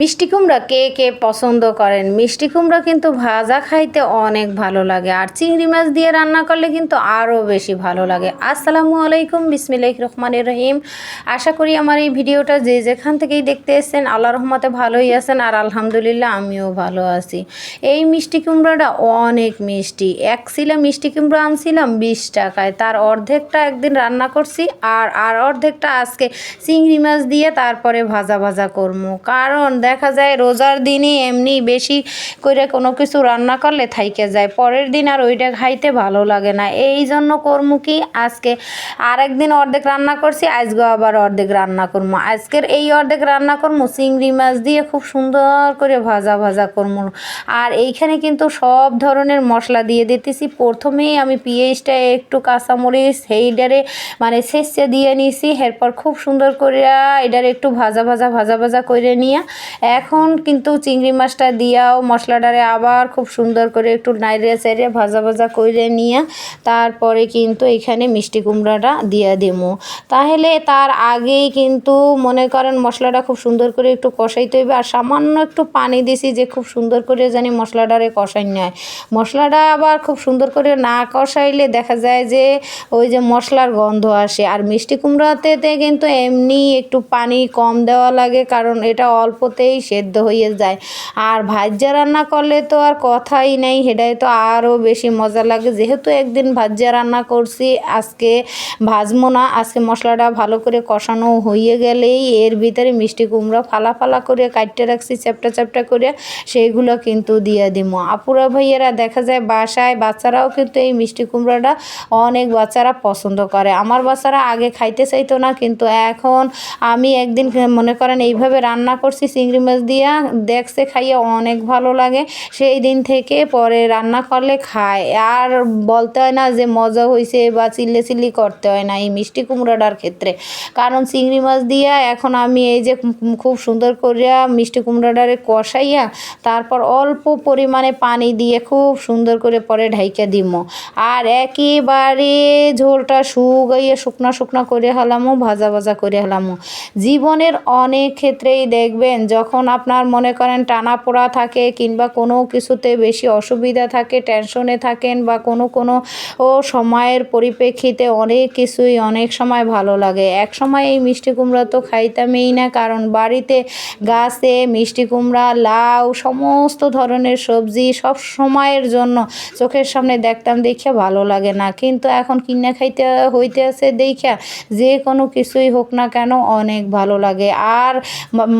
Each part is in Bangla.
মিষ্টি কুমড়া কে কে পছন্দ করেন? মিষ্টি কুমড়া কিন্তু ভাজা খাইতে অনেক ভালো লাগে। আর চিংড়ি মাছ দিয়ে রান্না করলে কিন্তু আরও বেশি ভালো লাগে। আসসালামু আলাইকুম বিসমিল্লাহ রহমানির রহিম। আশা করি আমার এই ভিডিওটা যে যেখান থেকেই দেখতে এসেছেন আল্লাহ রহমতে ভালোই আছেন আর আলহামদুলিল্লাহ আমিও ভালো আছি। এই মিষ্টি কুমড়াটা অনেক মিষ্টি। এক সিলা মিষ্টি কুমড়া আনছিলাম বিশ টাকায়। তার অর্ধেকটা একদিন রান্না করছি আর আর অর্ধেকটা আজকে চিংড়ি মাছ দিয়ে তারপরে ভাজা ভাজা করব কারণ দেখা যায় রোজার দিনই এমনি বেশি করে কোনো কিছু রান্না করলে থাইকে যায়। পরের দিন আর ওইটা খাইতে ভালো লাগে না। এই জন্য করব কি? আজকে আরেক দিন অর্ধেক রান্না করছি আজকে আবার অর্ধেক রান্না করব আজকের এই অর্ধেক রান্না করব চিংড়ি মাছ দিয়ে খুব সুন্দর করে ভাজা ভাজা করব আর এইখানে কিন্তু সব ধরনের মশলা দিয়ে দিতেছি। প্রথমেই আমি পেঁয়াজটা, একটু কাঁচামরিচ, সেইডারে মানে শেষে দিয়ে নিছি। এরপর খুব সুন্দর করে এটার একটু ভাজা ভাজা ভাজা ভাজা করে নিয়ে এখন কিন্তু চিংড়ি মাছটা দিয়াও মশলাটারে আবার খুব সুন্দর করে একটু নাইড়ে চাইড়ে ভাজা ভাজা করে নিয়ে তারপরে কিন্তু এখানে মিষ্টি কুমড়াটা দিয়ে দেবো। তাহলে তার আগেই কিন্তু মনে করেন মশলাটা খুব সুন্দর করে একটু কষাইতে হইবে আর সামান্য একটু পানি দিছি যে খুব সুন্দর করে জানি মশলাটারে কষাই নেয়। মশলাটা আবার খুব সুন্দর করে না কষাইলে দেখা যায় যে ওই যে মশলার গন্ধ আসে আর মিষ্টি কুমড়াতে কিন্তু এমনি একটু পানি কম দেওয়া লাগে কারণ এটা অল্পতেই সেদ্ধ হয়ে যায়। আর ভাজ্যা রান্না করলে তো আর কথাই নেই, সেটাই তো আরও বেশি মজা লাগে। যেহেতু একদিন ভাজ্যা রান্না করছি, আজকে ভাজবো না, আজকে মশলাটা ভালো করে কষানো হয়ে গেলেই এর ভিতরে মিষ্টি কুমড়া ফালা ফালা করে কাটতে রাখছি, চ্যাপটা চ্যাপটা করে সেইগুলো কিন্তু দিয়ে দিব আপুরা ভাইয়েরা দেখা যায় বাসায় বাচ্চারাও কিন্তু এই মিষ্টি কুমড়াটা অনেক বাচ্চারা পছন্দ করে। আমার বাচ্চারা আগে খাইতে চাইতো না, কিন্তু এখন আমি একদিন মনে করেন এইভাবে রান্না করছি চিংড়ি মাছ দিয়া দেখছে, খাইয়ে অনেক ভালো লাগে। সেই দিন থেকে পরে রান্না করলে খায়। আর বলতে হয় না যে মজা হয়েছে বা চিল্লে চিল্লি করতে হয় না এই মিষ্টি কুমড়াটার ক্ষেত্রে। কারণ চিংড়ি মাছ দিয়া এখন আমি এই যে খুব সুন্দর করিয়া মিষ্টি কুমড়াটারে কষাইয়া তারপর অল্প পরিমাণে পানি দিয়ে খুব সুন্দর করে পরে ঢাইকা দিব আর একেবারে ঝোলটা শুকাইয়া শুকনা শুকনা করে হলামও ভাজা ভাজা করে হলামও জীবনের অনেক ক্ষেত্রেই দেখবেন যখন আপনার মনে করেন টানা পোড়া থাকে কিংবা কোনো কিছুতে বেশি অসুবিধা থাকে, টেনশনে থাকেন বা কোনো কোনো ও সময়ের পরিপ্রেক্ষিতে অনেক কিছুই অনেক সময় ভালো লাগে। এক সময় এই মিষ্টি কুমড়া তো খাইতামই না, কারণ বাড়িতে গাছে মিষ্টি কুমড়া, লাউ, সমস্ত ধরনের সবজি সব সময়ের জন্য চোখের সামনে দেখতাম দেখে ভালো লাগে না। কিন্তু এখন কিনে খাইতে হইতে আছে দেখা যে কোনো কিছুই হোক না কেন অনেক ভালো লাগে। আর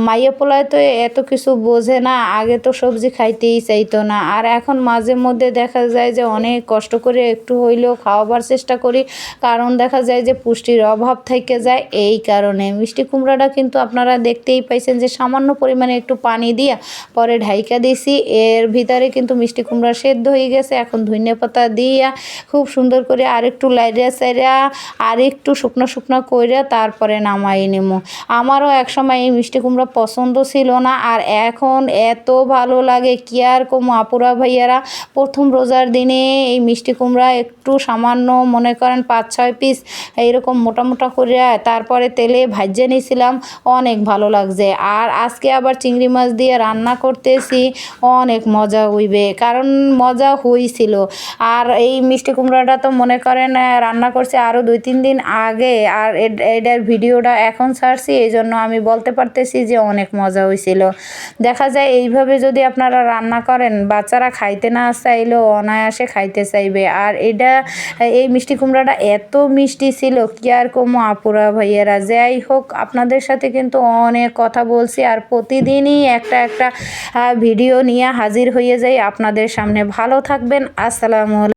মাইয়া পোলায় তো এত কিছু বোঝে না, আগে তো সবজি খাইতেই চাইতো না। আর এখন মাঝে মধ্যে দেখা যায় যে অনেক কষ্ট করে একটু হইলেও খাওয়াবার চেষ্টা করি, কারণ দেখা যায় যে পুষ্টির অভাব থেকে যায় এই কারণে। মিষ্টি কুমড়াটা কিন্তু আপনারা দেখতেই পাইছেন যে সামান্য পরিমাণে একটু পানি দিয়া পরে ঢাইকা দিছি। এর ভিতরে কিন্তু মিষ্টি কুমড়া সেদ্ধ হয়ে গেছে। এখন ধনে পাতা দিয়া খুব সুন্দর করে আরেকটু লাইরিয়া সাইরিয়া আর একটু শুকনো শুকনো করে তারপরে নামাই নেব আমারও একসময় এই মিষ্টি কুমড়া পছন্দ ছিল। না। আর এখন এত ভালো লাগে, কি আর কমো আপুরা ভাইয়ারা। প্রথম রোজার দিনে এই মিষ্টি কুমড়া একটু সামান্য, মনে করেন পাঁচ, ছয় পিস এইরকম মোটা মোটা করে তারপরে তেলে ভাজে নিয়েছিলাম, অনেক ভালো লাগছে। আর আজকে আবার চিংড়ি মাছ দিয়ে রান্না করতেছি, অনেক মজা হইবে, কারণ মজা হয়েছিল আর এই মিষ্টি কুমড়াটা তো মনে করেন রান্না করছে আরও দুই, তিন দিন আগে, আর এটার ভিডিওটা এখন ছাড়ছি এই জন্য আমি বলতে পারতেছি যে অনেক মজা হয়েছিল দেখা যায় এইভাবে যদি আপনারা রান্না করেন, বাচ্চারা খাইতে না চাইলেও অনায়াসে খাইতে চাইবে। আর এটা, এই মিষ্টি কুমড়াটা এত মিষ্টি ছিল, কি আর কমো আপুরা ভাইয়েরা। যাই হোক, আপনাদের সাথে কিন্তু অনেক কথা বলছি আর প্রতিদিনই একটা একটা ভিডিও নিয়ে হাজির হয়ে যাই আপনাদের সামনে। ভালো থাকবেন, আসসালামু